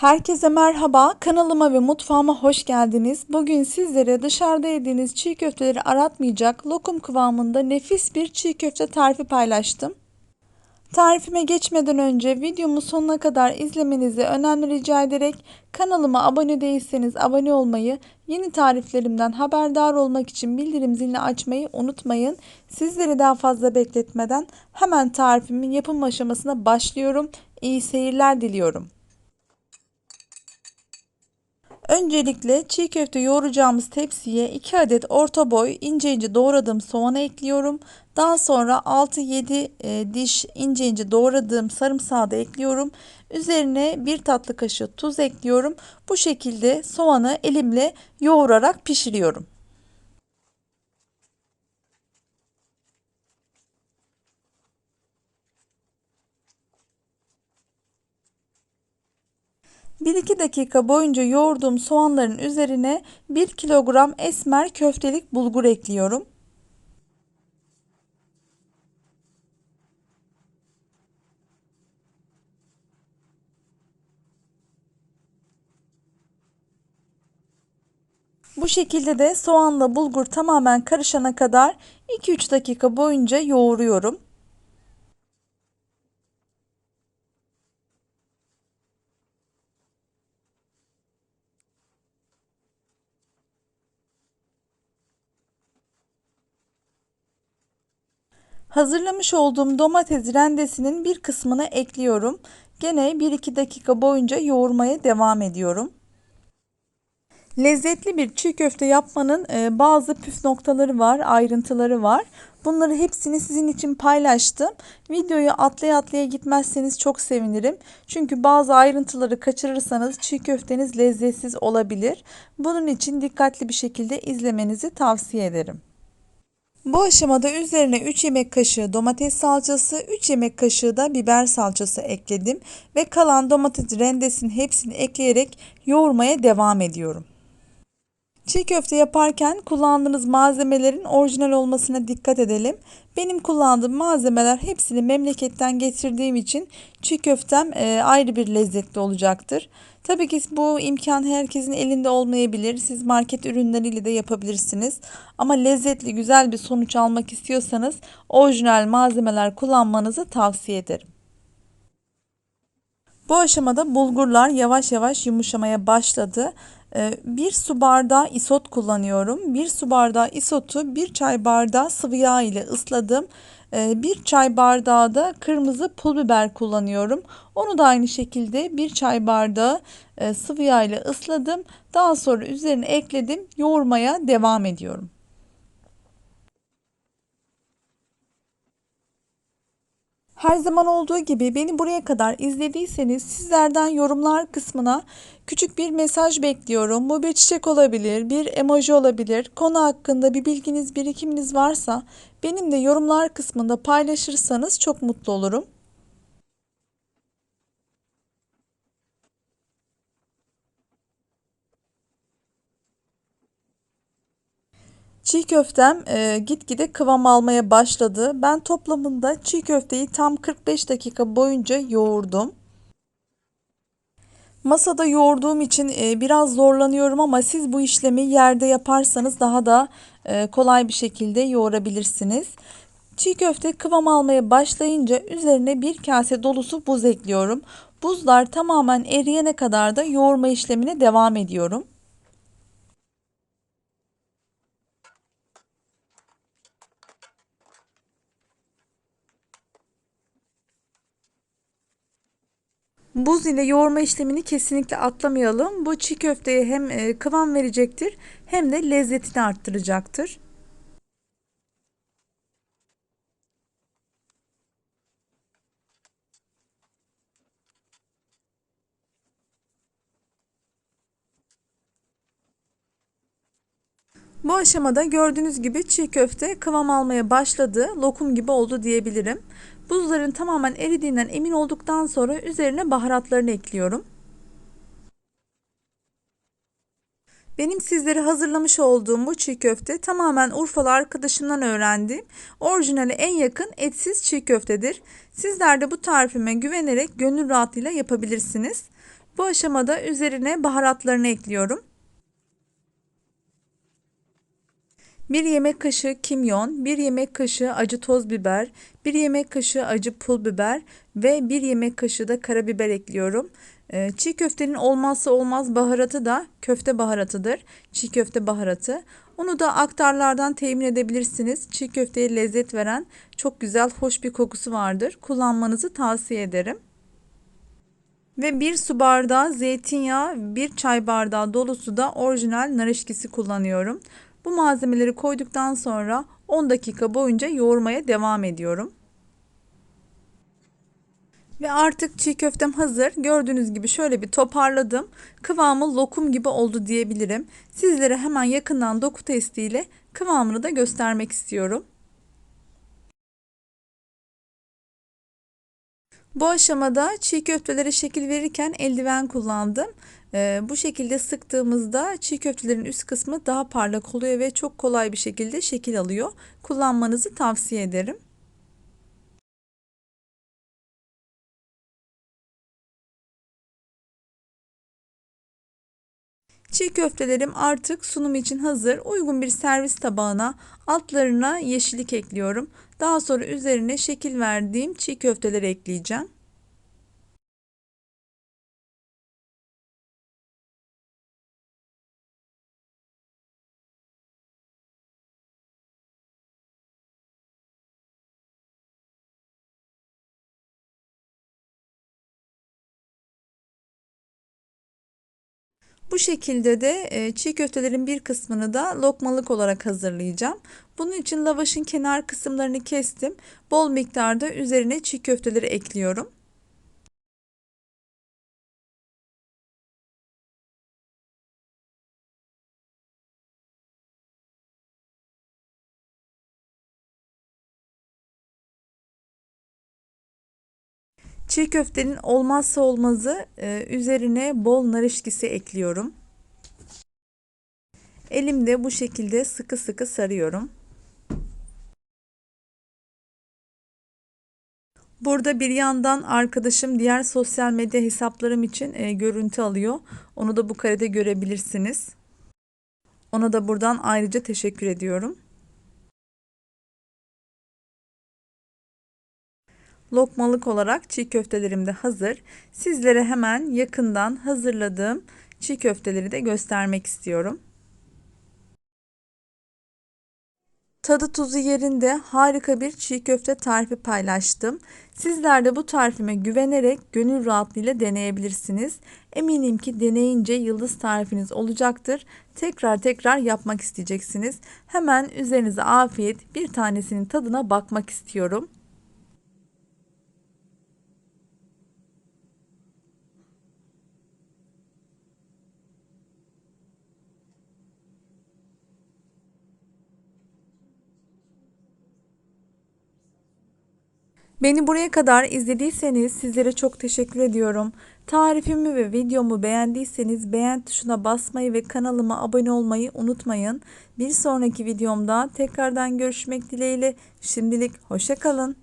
Herkese merhaba. Kanalıma ve mutfağıma hoş geldiniz. Bugün sizlere dışarıda yediğiniz çiğ köfteleri aratmayacak lokum kıvamında nefis bir çiğ köfte tarifi paylaştım. Tarifime geçmeden önce videomu sonuna kadar izlemenizi önemli rica ederek kanalıma abone değilseniz abone olmayı, yeni tariflerimden haberdar olmak için bildirim zilini açmayı unutmayın. Sizleri daha fazla bekletmeden hemen tarifimin yapım aşamasına başlıyorum. İyi seyirler diliyorum. Öncelikle çiğ köfte yoğuracağımız tepsiye 2 adet orta boy ince ince doğradığım soğanı ekliyorum. Daha sonra 6-7 e, diş ince ince doğradığım sarımsağı da ekliyorum. Üzerine 1 tatlı kaşığı tuz ekliyorum. Bu şekilde soğanı elimle yoğurarak pişiriyorum. Bir iki dakika boyunca yoğurduğum soğanların üzerine 1 kilogram esmer köftelik bulgur ekliyorum. Bu şekilde de soğanla bulgur tamamen karışana kadar 2-3 dakika boyunca yoğuruyorum. Hazırlamış olduğum domates rendesinin bir kısmını ekliyorum. Gene 1-2 dakika boyunca yoğurmaya devam ediyorum. Lezzetli bir çiğ köfte yapmanın e, bazı püf noktaları var, ayrıntıları var. Bunları hepsini sizin için paylaştım. Videoyu atlaya atlaya gitmezseniz çok sevinirim. Çünkü bazı ayrıntıları kaçırırsanız çiğ köfteniz lezzetsiz olabilir. Bunun için dikkatli bir şekilde izlemenizi tavsiye ederim. Bu aşamada üzerine 3 yemek kaşığı domates salçası, 3 yemek kaşığı da biber salçası ekledim ve kalan domates rendesinin hepsini ekleyerek yoğurmaya devam ediyorum. Çiğ köfte yaparken kullandığınız malzemelerin orijinal olmasına dikkat edelim. Benim kullandığım malzemeler hepsini memleketten getirdiğim için çiğ köftem e, ayrı bir lezzetli olacaktır. Tabii ki bu imkan herkesin elinde olmayabilir. Siz market ürünleriyle de yapabilirsiniz. Ama lezzetli güzel bir sonuç almak istiyorsanız orijinal malzemeler kullanmanızı tavsiye ederim. Bu aşamada bulgurlar yavaş yavaş yumuşamaya başladı. Ee, bir su bardağı isot kullanıyorum. Bir su bardağı isotu bir çay bardağı sıvı yağ ile ısladım. Ee, bir çay bardağı da kırmızı pul biber kullanıyorum. Onu da aynı şekilde bir çay bardağı e, sıvı yağ ile ısladım. Daha sonra üzerine ekledim. Yoğurmaya devam ediyorum. Her zaman olduğu gibi beni buraya kadar izlediyseniz sizlerden yorumlar kısmına küçük bir mesaj bekliyorum. Bu bir çiçek olabilir, bir emoji olabilir. Konu hakkında bir bilginiz, birikiminiz varsa benim de yorumlar kısmında paylaşırsanız çok mutlu olurum. Çiğ köftem e, gitgide kıvam almaya başladı. Ben toplamında çiğ köfteyi tam 45 dakika boyunca yoğurdum. Masada yoğurduğum için e, biraz zorlanıyorum ama siz bu işlemi yerde yaparsanız daha da e, kolay bir şekilde yoğurabilirsiniz. Çiğ köfte kıvam almaya başlayınca üzerine bir kase dolusu buz ekliyorum. Buzlar tamamen eriyene kadar da yoğurma işlemine devam ediyorum. Buz ile yoğurma işlemini kesinlikle atlamayalım. Bu çiğ köfteye hem e, kıvam verecektir hem de lezzetini arttıracaktır. Bu aşamada gördüğünüz gibi çiğ köfte kıvam almaya başladı. Lokum gibi oldu diyebilirim. Buzların tamamen eridiğinden emin olduktan sonra üzerine baharatlarını ekliyorum. Benim sizlere hazırlamış olduğum bu çiğ köfte tamamen Urfalı arkadaşımdan öğrendiğim orijinali en yakın etsiz çiğ köftedir. Sizler de bu tarifime güvenerek gönül rahatlığıyla yapabilirsiniz. Bu aşamada üzerine baharatlarını ekliyorum. 1 yemek kaşığı kimyon, 1 yemek kaşığı acı toz biber, 1 yemek kaşığı acı pul biber ve 1 yemek kaşığı da karabiber ekliyorum. Ee, çiğ köftenin olmazsa olmaz baharatı da köfte baharatıdır. Çiğ köfte baharatı. Onu da aktarlardan temin edebilirsiniz. Çiğ köfteye lezzet veren çok güzel, hoş bir kokusu vardır. Kullanmanızı tavsiye ederim. Ve bir su bardağı zeytinyağı, bir çay bardağı dolusu da orijinal nar eşkisi kullanıyorum. Bu malzemeleri koyduktan sonra 10 dakika boyunca yoğurmaya devam ediyorum. Ve artık çiğ köftem hazır. Gördüğünüz gibi şöyle bir toparladım. Kıvamı lokum gibi oldu diyebilirim. Sizlere hemen yakından doku testiyle kıvamını da göstermek istiyorum. Bu aşamada çiğ köftelere şekil verirken eldiven kullandım. Ee, bu şekilde sıktığımızda çiğ köftelerin üst kısmı daha parlak oluyor ve çok kolay bir şekilde şekil alıyor. Kullanmanızı tavsiye ederim. Çiğ köftelerim artık sunum için hazır. Uygun bir servis tabağına altlarına yeşillik ekliyorum. Daha sonra üzerine şekil verdiğim çiğ köfteleri ekleyeceğim. Bu şekilde de e, çiğ köftelerin bir kısmını da lokmalık olarak hazırlayacağım. Bunun için lavaşın kenar kısımlarını kestim. Bol miktarda üzerine çiğ köfteleri ekliyorum. Çiğ köftenin olmazsa olmazı e, üzerine bol nar eşkisi ekliyorum. Elimde bu şekilde sıkı sıkı sarıyorum. Burada bir yandan arkadaşım diğer sosyal medya hesaplarım için e, görüntü alıyor. Onu da bu karede görebilirsiniz. Ona da buradan ayrıca teşekkür ediyorum. Lokmalık olarak çiğ köftelerim de hazır. Sizlere hemen yakından hazırladığım çiğ köfteleri de göstermek istiyorum. Tadı tuzu yerinde harika bir çiğ köfte tarifi paylaştım. Sizler de bu tarifime güvenerek gönül rahatlığıyla deneyebilirsiniz. Eminim ki deneyince yıldız tarifiniz olacaktır. Tekrar tekrar yapmak isteyeceksiniz. Hemen üzerinize afiyet bir tanesinin tadına bakmak istiyorum. Beni buraya kadar izlediyseniz sizlere çok teşekkür ediyorum. Tarifimi ve videomu beğendiyseniz beğen tuşuna basmayı ve kanalıma abone olmayı unutmayın. Bir sonraki videomda tekrardan görüşmek dileğiyle şimdilik hoşçakalın.